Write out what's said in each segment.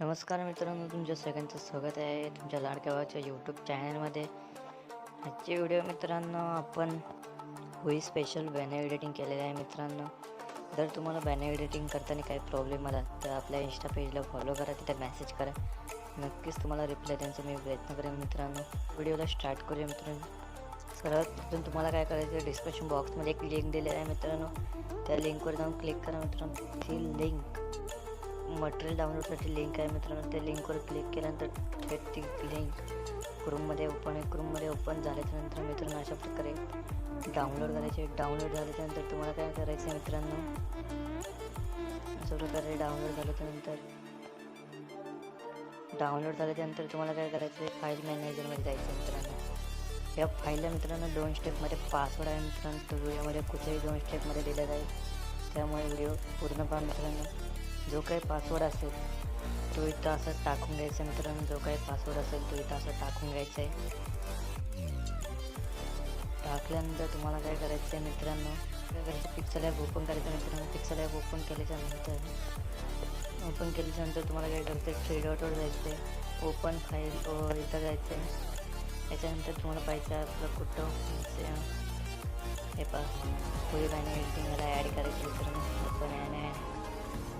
नमस्कार मित्रांनो तुमच्या सगळ्यांचं स्वागत आहे तुमच्या लाडक्या भावाच्या यूट्यूब चॅनलमध्ये आजचे व्हिडिओ मित्रांनो आपण होई स्पेशल बॅनर एडिटिंग केलेलं आहे मित्रांनो. जर तुम्हाला बॅनर एडिटिंग करताना काही प्रॉब्लेम आला तर आपल्या इन्स्टा पेजला फॉलो करा तिथे मेसेज करा. नक्कीच तुम्हाला रिप्लाय द्यायचा मी प्रयत्न करेन मित्रांनो. व्हिडिओला स्टार्ट करूया मित्रांनो. सर्वात प्रथम तुम्हाला काय करायचं डिस्क्रिप्शन बॉक्समध्ये एक लिंक दिलेली आहे मित्रांनो. त्या लिंकवर जाऊन क्लिक करा मित्रांनो. ती लिंक मटेरियल डाउनलोडसाठी लिंक आहे मित्रांनो. त्या लिंकवर क्लिक केल्यानंतर थेट ती लिंक क्रूममध्ये ओपन आहे. क्रूममध्ये ओपन झाल्याच्यानंतर मित्रांनो अशा प्रकारे डाउनलोड करायचे. डाउनलोड झाल्याच्यानंतर तुम्हाला काय करायचं आहे मित्रांनो? अशा प्रकारे डाउनलोड झाल्याच्यानंतर डाउनलोड झाल्याच्यानंतर तुम्हाला काय करायचं आहे फाईल मॅनेजरमध्ये जायचं आहे मित्रांनो. या फाईलला मित्रांनो दोन स्टेपमध्ये पासवर्ड आहे मित्रांनो. तो व्हिडिओमध्ये कुठेही दोन स्टेपमध्ये दिला जाईल त्यामुळे व्हिडिओ पूर्ण पहा मित्रांनो जो काही पासवर्ड असेल तो इथं असं टाकून घ्यायचा मित्रांनो. जो काही पासवर्ड असेल तो इथं असं टाकून घ्यायचा आहे. टाकल्यानंतर तुम्हाला काय करायचं आहे मित्रांनो? काय करायचं पिक्सल ॲप ओपन करायचं मित्रांनो. पिक्सल ॲप ओपन केल्याच्यानंतर ओपन केल्याच्यानंतर तुम्हाला काय करायचं आहे? थ्री डॉटवर जायचं आहे. ओपन फाईल इथं जायचं आहे. त्याच्यानंतर तुम्हाला पाहिजे आपलं कुठं हे पहा. पुढे गाणे एडिटिंगला ॲड करायचं मित्रांनो. ओपन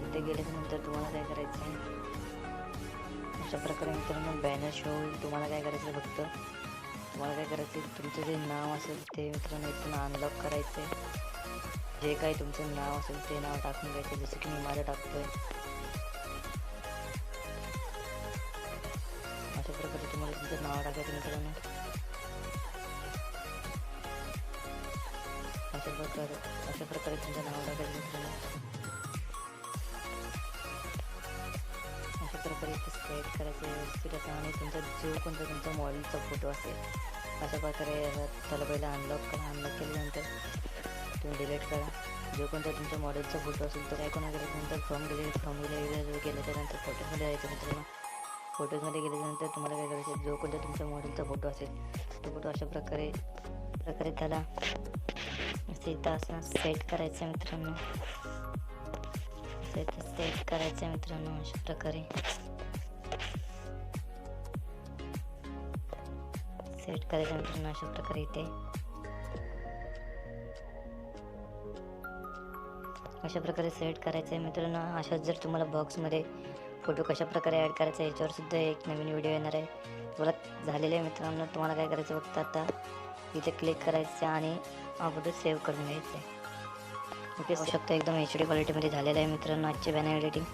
तिथे गेल्याच्यानंतर तुम्हाला काय करायचं आहे? अशा प्रकारे मित्रांनो बॅनर शो होईल. तुम्हाला काय करायचं आहे फक्त? तुम्हाला काय करायचं आहे? तुमचं जे नाव असेल ते मित्रांनो इथून अनलॉक करायचं आहे जे काही तुमचं नाव असेल ते नाव टाकून घ्यायचं. जसं की मी माझं टाकतोय. अशा प्रकारे तुम्हाला तुमचं नाव टाकायचं मित्रांनो. अशा प्रकारे अशा प्रकारे तुमचं नाव टाकायचं मित्रांनो. अशा इथे सेट करायचं व्यवस्थित असं आणि तुमचा जो कोणता तुमचा मॉडेलचा फोटो असेल. अशा प्रकारे त्याला पहिला अनलॉक करा अनलॉक केल्यानंतर तुम्ही डिलीट करा. जो कोणता तुमचा मॉडेलचा फोटो असेल तर काय कोणा केल्यानंतर फॉर्म गेले फ्रॉम गेले गेल्याच्यानंतर फोटोमध्ये जायचं मित्रांनो. फोटोजमध्ये गेल्यानंतर तुम्हाला काय करायचं जो कोणता तुमच्या मॉडेलचा फोटो असेल तो फोटो अशा प्रकारे प्रकारे त्याला असं असं सेट करायचं आहे मित्रांनो. इथं सेट करायचं आहे मित्रांनो अशा प्रकारे. सेट करायचं आहे मित्रांनो अशा प्रकारे इथे. अशा प्रकारे सेट करायचं आहे मित्रांनो अशाच जर तुम्हाला बॉक्समध्ये फोटो कशा प्रकारे ॲड करायचा आहे याच्यावर सुद्धा एक नवीन व्हिडिओ येणार आहे. तुम्हाला झालेले आहे मित्रांनो तुम्हाला काय करायचं फक्त आता इथे क्लिक करायचं आणि हा फोटो सेव्ह करून घ्यायचा आहे. ओके शकता. एकदम एच डी क्वालिटीमध्ये झालेलं आहे मित्रांनो. आजचे बॅनर एडिटिंग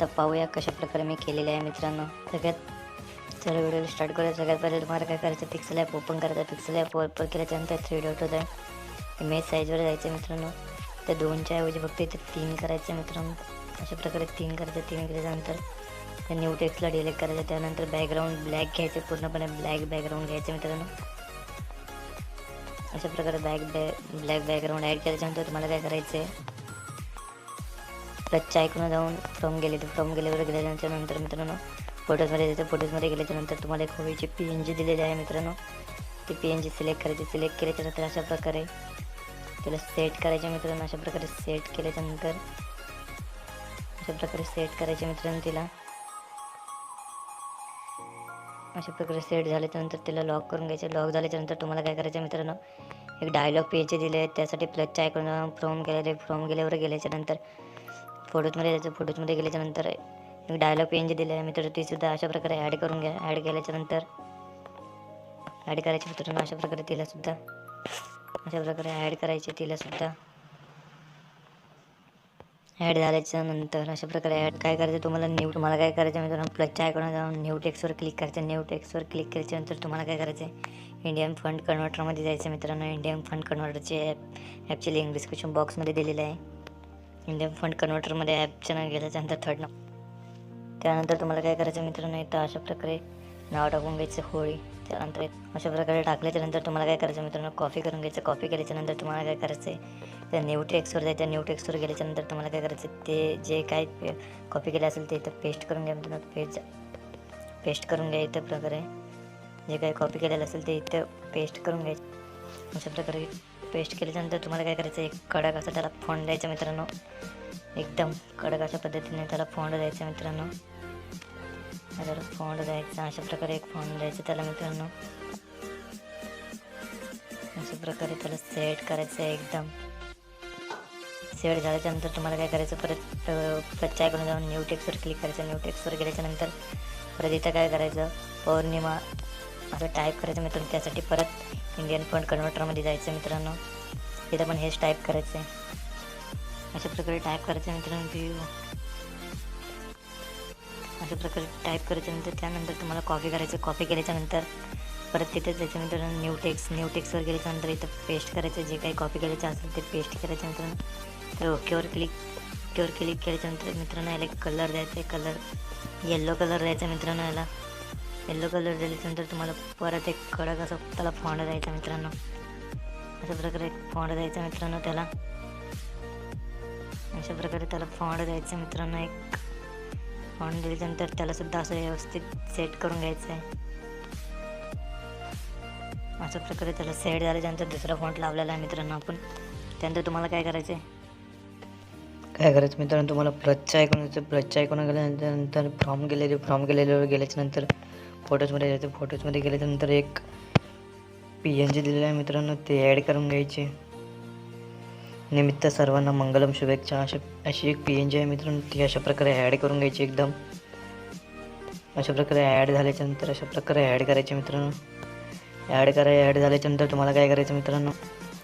तर पाहूया कशा प्रकारे मी केलेलं आहे मित्रांनो. सगळ्यात चला व्हिडिओ स्टार्ट करूया. सगळ्यात पहिले तुम्हाला काय करायचं पिक्सल ॲप ओपन करायचं पिक्सल ॲप ओपन केल्याच्यानंतर थ्री डॉट होत आहे. इमेज साईजवर जायचं मित्रांनो. त्या दोनच्या ऐवजी फक्त इथे तीन करायचं मित्रांनो. अशा प्रकारे तीन करायचं तीन केल्याच्यानंतर त्या न्यू टेक्स्टला डिलेक्ट करायचं त्यानंतर बॅकग्राऊंड ब्लॅक घ्यायचे पूर्णपणे ब्लॅक बॅकग्राऊंड घ्यायचं मित्रांनो. अशा प्रकारे बॅक बॅ ब्लॅक बॅकग्राऊंड ॲड केल्याच्यानंतर तुम्हाला काय करायचं आहे प्लसच्या ऐकून जाऊन फ्रॉम गेले तर फ्रॉम गेल्यावर गेल्याच्यानंतर मित्रांनो फोटोजमध्ये जायचं फोटोजमध्ये गेल्याच्यानंतर तुम्हाला एक हवीची पी एन जी दिलेली आहे मित्रांनो. ती पी एन जी सिलेक्ट करायची सिलेक्ट केल्याच्यानंतर अशा प्रकारे त्याला सेट करायचे मित्रांनो. अशा प्रकारे सेट केल्याच्यानंतर अशा प्रकारे सेट करायचे मित्रांनो तिला. अशा प्रकारे सेट झाल्याच्यानंतर त्याला लॉक करून घ्यायचे. लॉक झाल्याच्यानंतर तुम्हाला काय करायचं मित्रांनो? एक डायलॉग पेजचे दिले आहेत त्यासाठी प्लसच्या ऐकून फ्रॉम गेले फ्रॉम गेल्यावर गेल्याच्यानंतर फोटोजमध्ये जायचं. फोटोजमध्ये गेल्याच्यानंतर एक डायलॉग पेज दिले आहे मित्र ती सुद्धा अशा प्रकारे ॲड करून घ्या. ॲड केल्याच्यानंतर ॲड करायचे मित्रांनो अशा प्रकारे तिलासुद्धा अशा प्रकारे ॲड करायचे तिलासुद्धा ॲड झाल्याच्यानंतर अशा प्रकारे ॲड काय करायचं तुम्हाला न्यू तुम्हाला काय करायचं मित्रांनो प्लसच्या आयकॉन जाऊन न्यू टेक्सवर क्लिक करायचं. न्यू टेक्सवर क्लिक केल्याच्यानंतर तुम्हाला काय करायचं आहे इंडियन फंड कन्व्हर्टरमध्ये जायचं मित्रांनो. इंडियन फंड कन्व्हर्टरचे ॲप ॲपची लिंक डिस्क्रिप्शन बॉक्समध्ये दिलेलं आहे. इंडियन फंड कन्व्हर्टरमध्ये ॲपच्या नाव गेल्याच्यानंतर थर्ड नाव. त्यानंतर तुम्हाला काय करायचं मित्रांनो इथं अशा प्रकारे नाव टाकून घ्यायचं होळी. त्यानंतर अशा प्रकारे टाकल्याच्यानंतर तुम्हाला काय करायचं मित्रांनो कॉफी करून घ्यायचं. कॉफी केल्याच्यानंतर तुम्हाला काय करायचं आहे त्या न्यू जायचं न्यूट्रेक्सवर गेल्याच्यानंतर तुम्हाला काय करायचं ते जे काय कॉपी केलं असेल ते इथं पेस्ट करून घ्या मित्रांनो. पेस्ट पेस्ट करून घ्या इथं प्रकारे. जे काही कॉपी केलेलं असेल ते इथं पेस्ट करून घ्यायचं अशा प्रकारे पेस्ट केल्याच्यानंतर तुम्हाला काय करायचं एक कडक असं त्याला फोंड द्यायचं मित्रांनो. एकदम कडक अशा पद्धतीने त्याला फोंड द्यायचं मित्रांनो. त्याला फोंड द्यायचा अशा प्रकारे एक फोंड द्यायचं त्याला मित्रांनो. अशा प्रकारे त्याला सेट करायचं आहे एकदम. सेट झाल्याच्यानंतर तुम्हाला काय करायचं? परत प्लसच्या आयकडून जाऊन न्यू टेक्सवर क्लिक करायचं. न्यू टेक्सवर गेल्याच्यानंतर परत इथं काय करायचं? पौर्णिमा असं टाईप करायचं मित्रांनो. त्यासाठी परत इंडियन फंड कन्व्हर्टरमध्ये जायचं मित्रांनो. तिथं पण हेच टाईप करायचं आहे. अशा प्रकारे टाईप करायचं मित्रांनो की अशा प्रकारे टाईप करायच्यानंतर त्यानंतर तुम्हाला कॉपी करायचं कॉपी केल्याच्यानंतर परत तिथे त्याच्यानंतर न्यू टेक्स न्यू टेक्सवर गेल्याच्यानंतर इथं पेस्ट करायचं जे काही कॉपी करायचं असेल ते पेस्ट करायचं मित्रांनो. तर ओकेवर क्लिक ओकेवर क्लिक केल्याच्यानंतर मित्रांनो याला एक कलर द्यायचा आहे कलर येल्लो कलर द्यायचा मित्रांनो याला येल्लो कलर दिल्याच्यानंतर तुम्हाला परत एक कडक असं त्याला फॉन्ड द्यायचा मित्रांनो अशा प्रकारे एक फॉन्ड द्यायचा मित्रांनो त्याला अशा प्रकारे त्याला फॉन्ड द्यायचं मित्रांनो एक फॉन्ड दिल्याच्यानंतर त्याला सुद्धा असं व्यवस्थित सेट करून घ्यायचं आहे अशा प्रकारे त्याला सेट झाल्याच्यानंतर दुसरा फॉन्ट लावलेला आहे मित्रांनो आपण त्यानंतर तुम्हाला काय करायचं आहे काय करायचं मित्रांनो? तुम्हाला प्लसच्या ऐकून यायचं प्लसच्या ऐकून गेल्यानंतर नंतर गेलेले फ्रॉम गेलेल्यावर गेल्याच्यानंतर फोटोजमध्ये जायचं फोटोजमध्ये गेल्याच्यानंतर एक पी एन जी दिलेलं आहे मित्रांनो. ते ॲड करून घ्यायचे. निमित्त सर्वांना मंगलम शुभेच्छा. अशा अशी एक पी एन जी आहे मित्रांनो. ती अशा प्रकारे ॲड करून घ्यायची एकदम. अशा प्रकारे ॲड झाल्याच्यानंतर अशा प्रकारे ॲड करायचे मित्रांनो. ॲड कराय ॲड झाल्याच्यानंतर तुम्हाला काय करायचं मित्रांनो?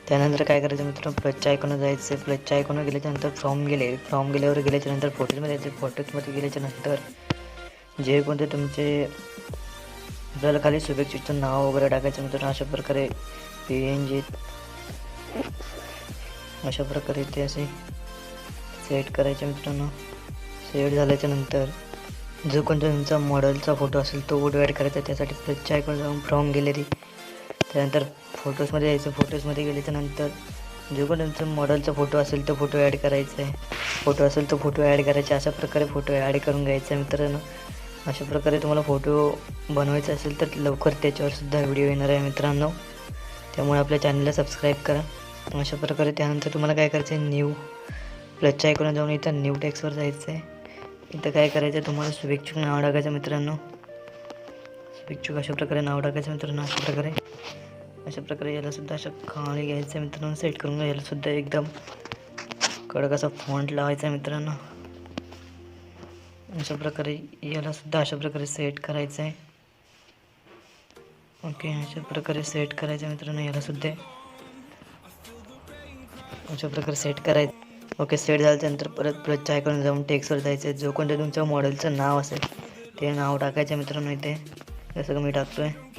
त्यानंतर काय करायचं मित्रांनो? प्लसच्या ऐकून जायचं. प्लसच्या ऐकून गेल्याच्यानंतर फॉर्म गेले. फॉर्म गेल्यावर गेल्याच्यानंतर फोटोजमध्ये जायचं फोटोजमध्ये गेल्याच्यानंतर जे कोणते तुमचे आपल्याला खाली शुभेच्छेचं नाव वगैरे टाकायचं मित्रांनो अशा प्रकारे पी एन जी अशा प्रकारे ते असे सेट करायचे मित्रांनो. सेट झाल्याच्यानंतर जो कोणता तुमचा मॉडेलचा फोटो असेल तो फोटो ॲड करायचा. त्यासाठी प्लसच्या आयकॉन जाऊन फ्रॉम गॅलरी त्यानंतर फोटोजमध्ये यायचं फोटोजमध्ये गेल्याच्यानंतर जो पण तुमचा मॉडलचा फोटो असेल तो फोटो ॲड करायचा आहे फोटो असेल तो फोटो ॲड करायचा अशा प्रकारे फोटो ॲड करून घ्यायचा आहे मित्रांनो. अशा प्रकारे तुम्हाला फोटो बनवायचा असेल तर लवकर त्याच्यावरसुद्धा व्हिडिओ येणार आहे मित्रांनो. त्यामुळे आपल्या चॅनलला सबस्क्राईब करा. अशा प्रकारे त्यानंतर तुम्हाला काय करायचं आहे न्यू प्लसच्या ऐकून जाऊन इथं न्यू टॅक्सवर जायचं आहे इथं काय करायचं आहे तुम्हाला शुभेच्छुक नाव टाकायचं मित्रांनो. शुभेच्छुक अशा प्रकारे नाव टाकायचं मित्रांनो अशा प्रकारे. अशा प्रकारे याला सुद्धा अशा खाली घ्यायचं मित्रांनो. सेट करून याला सुद्धा एकदम कडक असा फॉन्ट लावायचा मित्रांनो. अशा प्रकारे याला सुद्धा अशा प्रकारे सेट करायचं आहे. ओके अशा प्रकारे सेट करायचं मित्रांनो. याला सुद्धा अशा प्रकारे सेट करायचं ओके सेट झाल्यानंतर परत परत चाय करून जाऊन टेक्सवर जायचं जो कोणत्या तुमच्या मॉडेलचं नाव असेल ते नाव टाकायचं मित्रांनो इथे. जसं का मी आहे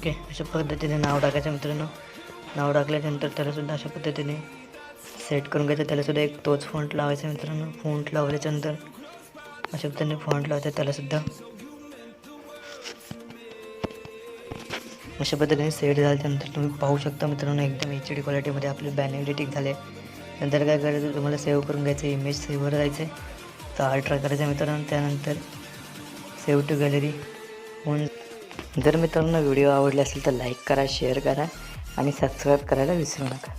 ओके अशा पद्धतीने नाव टाकायचं मित्रांनो. नाव टाकल्यानंतर त्यालासुद्धा अशा पद्धतीने सेट करून घ्यायचं. त्यालासुद्धा एक तोच फॉन्ट लावायचा मित्रांनो. फॉन्ट लावल्याच्यानंतर अशा पद्धतीने फॉन्ट लावायचा त्यालासुद्धा अशा पद्धतीने सेट झाल्याच्यानंतर तुम्ही पाहू शकता मित्रांनो एकदम एच डी क्वालिटीमध्ये आपले बॅनर एडिटिंग झाले. नंतर काय करायचं? तुम्हाला सेव्ह करून घ्यायचं इमेज सेव्हवर जायचं आहे तर अल्ट्रा करायचं मित्रांनो. त्यानंतर सेव्ह टू गॅलरी होऊन जर मित्रांनो व्हिडिओ आवडले असेल तर लाईक करा शेअर करा आणि सबस्क्राईब करायला विसरू नका.